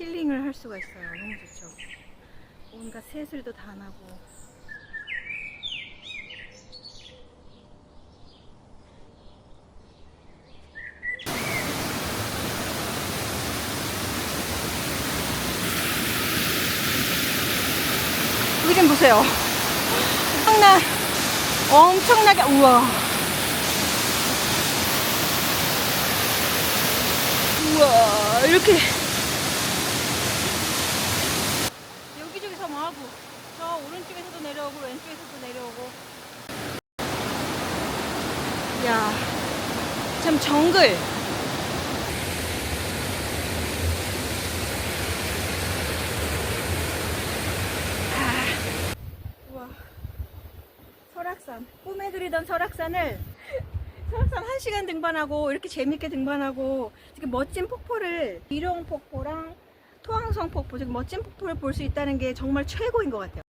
힐링을 할 수가 있어요. 너무 좋죠. 온갖 새소리도 다 나고. 여기 좀 보세요. 엄청나, 엄청나게, 우와. 우와, 이렇게. 여기저기서 뭐 하고, 저 오른쪽에서도 내려오고, 왼쪽에서도 내려오고. 야, 참 정글. 아, 우와. 설악산. 꿈에 그리던 설악산을 설악산 한 시간 등반하고 이렇게 재밌게 등반하고 이렇게 멋진 폭포를 비룡 폭포랑 토항성 폭포, 지금 멋진 폭포를 볼 수 있다는 게 정말 최고인 것 같아요.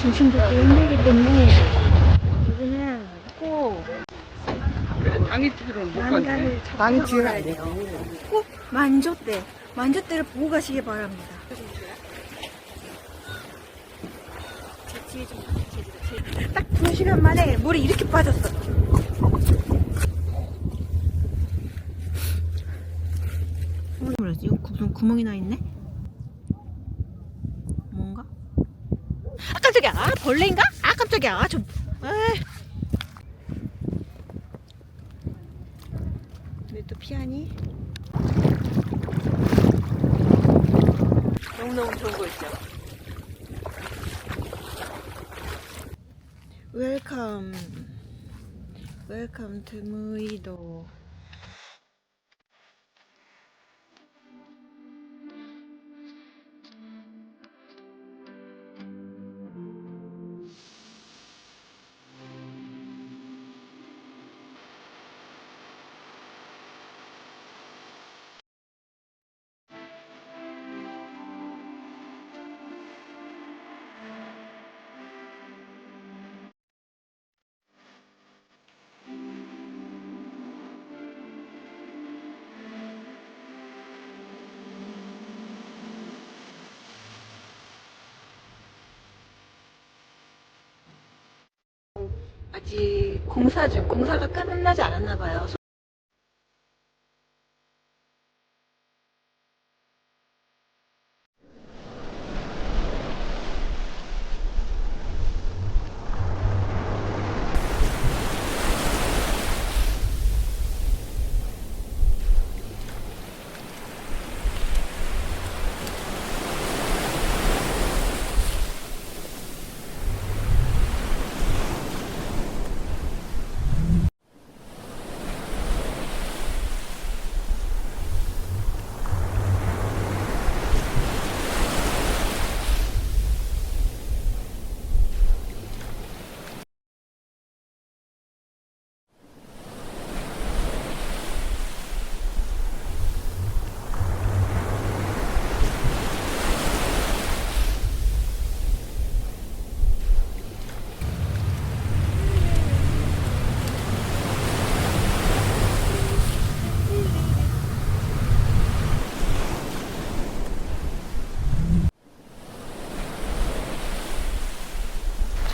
중심도 힘들기 때문에 여기는 꼭 당이 뒤로는 못. 난간을 잡고 뒤로 가야 돼. 돼요. 꼭 만조대, 만조대를 보고 가시기 바랍니다. 제 뒤에 좀 제지도 딱두 시간 만에 물이 이렇게 빠졌어. 뭐지? 이거 무슨 구멍이 나 있네? 뭔가? 아 깜짝이야! 아 벌레인가? 아 깜짝이야! 아 좀. 에이. 왜또 피하니? 너무너무 좋은 거 있죠? 웰컴 웰컴 투 무이도 아직 공사 중 공사가 끝나지 않았나 봐요.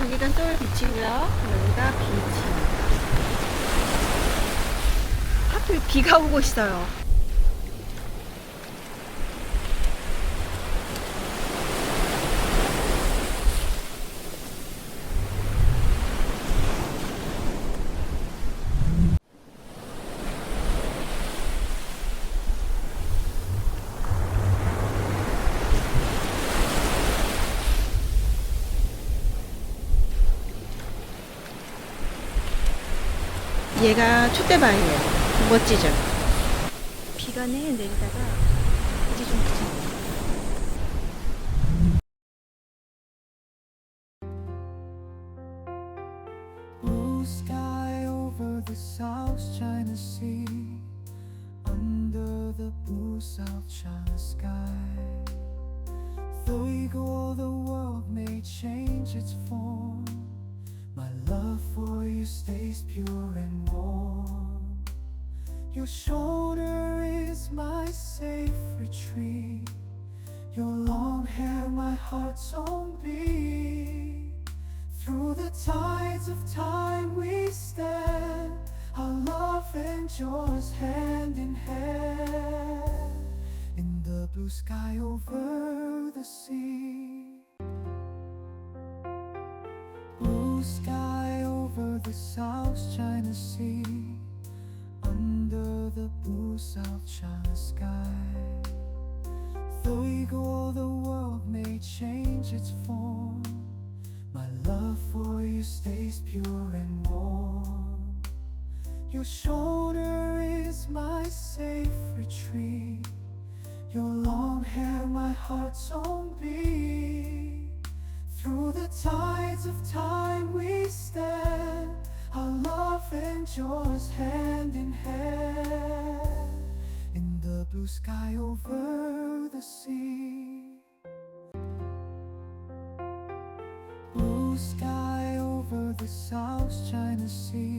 저기가 서울 비치고요. 여기가 비치. 하필 비가 오고 있어요. 얘가 촛대바위예요. 멋지죠? 비가 내 내리다가 이제 좀 for you stays pure and warm. Your shoulder is my safe retreat. Your long hair, my heart's own beat. Through the tides of time we stand, our love and endures hand in hand. In the blue sky over the sea. The South China Sea. Under the blue South China sky. Though go, the world may change its form. My love for you stays pure and warm. Your shoulder is my safe retreat. Your long hair, my heart's own beat. Through the tides of time we stand. Love hand in hand. In the blue sky over the sea. Blue sky over the South China Sea.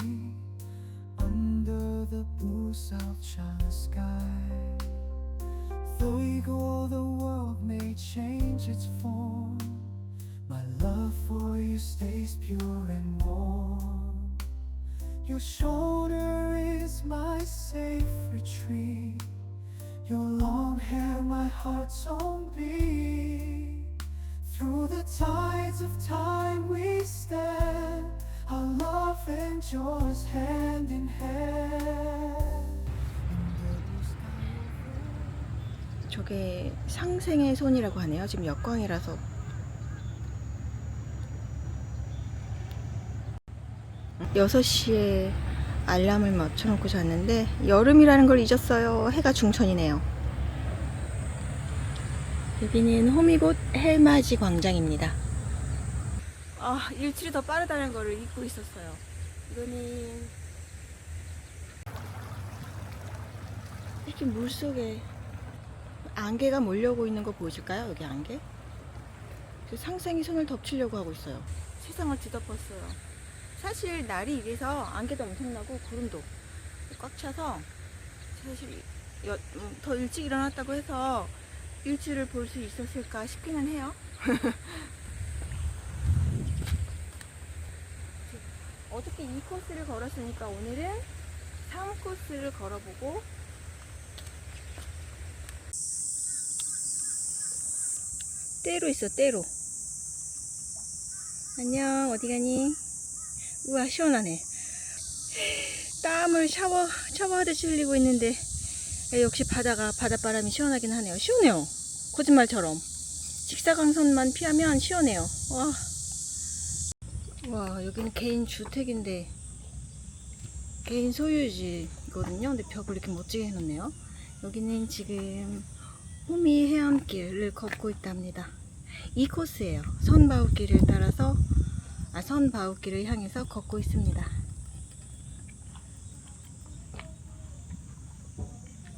My heart's own beat. Through the tides of time we stand. Our love endures hand in hand. 저게 상생의 손이라고 하네요. 지금 역광이라서. 여섯 시에 알람을 맞춰놓고 잤는데 여름이라는 걸 잊었어요. 해가 중천이네요. 여기는 호미곶 헬맞이 광장입니다. 아 일출이 더 빠르다는 거를 잊고 있었어요. 이거는 이렇게 물 속에 안개가 몰려오고 있는 거 보실까요? 여기 안개? 그 상생이 손을 덮치려고 하고 있어요. 세상을 뒤덮었어요. 사실 날이 이래서 안개도 엄청나고 구름도 꽉 차서 사실 여- 음, 더 일찍 일어났다고 해서 일출을 볼 수 있었을까 싶기는 해요. 어저께 이 코스를 걸었으니까 오늘은 3코스를 걸어보고 때로 있어 때로. 안녕 어디 가니? 우와 시원하네. 땀을 샤워 샤워하듯이 흘리고 있는데. 아, 역시 바다가 바닷바람이 시원하긴 하네요. 시원해요. 거짓말처럼. 직사광선만 피하면 시원해요. 와, 와 여기는 개인 주택인데 개인 소유지거든요. 근데 벽을 이렇게 멋지게 해놓네요. 여기는 지금 호미 해안길을 걷고 있답니다. 이 코스예요. 선바우길을 따라서 아 선바우길을 향해서 걷고 있습니다.